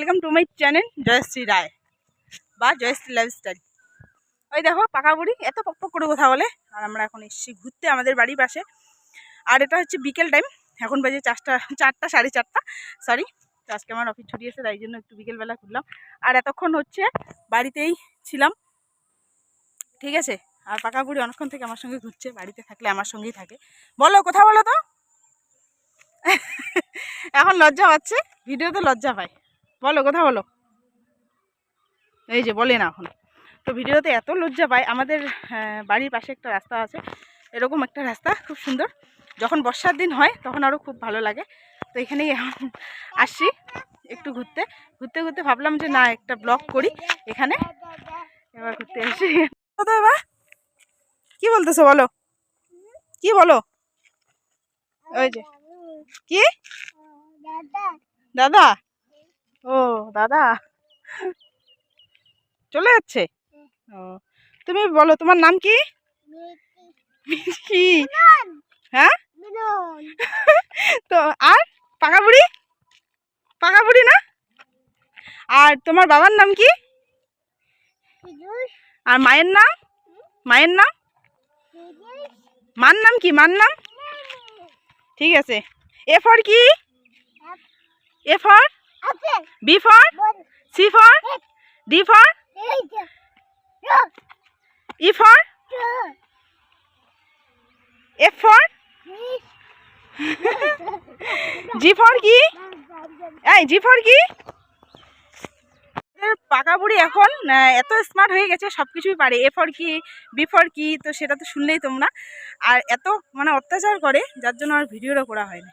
Welcome to my channel Jayashree Roy বা Jayashree lifestyle ওই দেখো, পাকা বুড়ি, এত পক পক করে কথা বলে, আর আমরা এখন এসেছি ঘুরতে আমাদের বাড়ির পাশে। আর এটা হচ্ছে বিকেল টাইম এখন বাজে চারটা চারটা, সাড়ে চারটা সরি আজকে আমার অফিস ছুটি এসে তাই জন্য একটু বিকেলবেলা ঘুরলাম। আর এতক্ষণ হচ্ছে বাড়িতেই ছিলাম, ঠিক আছে? আর পাকা বুড়ি অনেকক্ষণ থেকে আমার সঙ্গে ঘুরছে, বাড়িতে থাকলে আমার সঙ্গেই থাকে। বলো, কথা বলো তো। এখন লজ্জা পাচ্ছে ভিডিওতে লজ্জা পায়। বলো, কথা বলো। এই যে, বলে না এখন। তো ভিডিওতে এত লজ্জা পায়। আমাদের বাড়ির পাশে একটা রাস্তা আছে। এরকম একটা রাস্তা, খুব সুন্দর। যখন বর্ষার দিন হয়, তখন আরও খুব ভালো লাগে। তো এখানেই এখন আসছি একটু ঘুরতে। ঘুরতে ঘুরতে ভাবলাম যে না, একটা ব্লগ করি এখানে। এবার ঘুরতে এসে তো এবার কি বলতেছো বলো? কি বলো? ওই যে। কি? দাদা। ও, দাদা। চলে যাচ্ছে? ও, তুমি বলো, তোমার নাম কি? কি হ্যাঁ? তো আর পাকা বুড়ি পাকা বুড়ি না? আর তোমার বাবার নাম কি? আর মায়ের নাম? মায়ের নাম? মার নাম কি? মার নাম? ঠিক আছে। এ ফর কি? A for? B for C for D for E for F for G for কি এই জি ফর আমাদের পাকা বুড়ি এখন এত স্মার্ট হয়ে গেছে সব কিছুই পারে। এ ফর কি বি ফর কি তো সেটা তো শুনলেই তোমরা। আর এত মানে অত্যাচার করে, যার জন্য আর ভিডিওটা করা হয়নি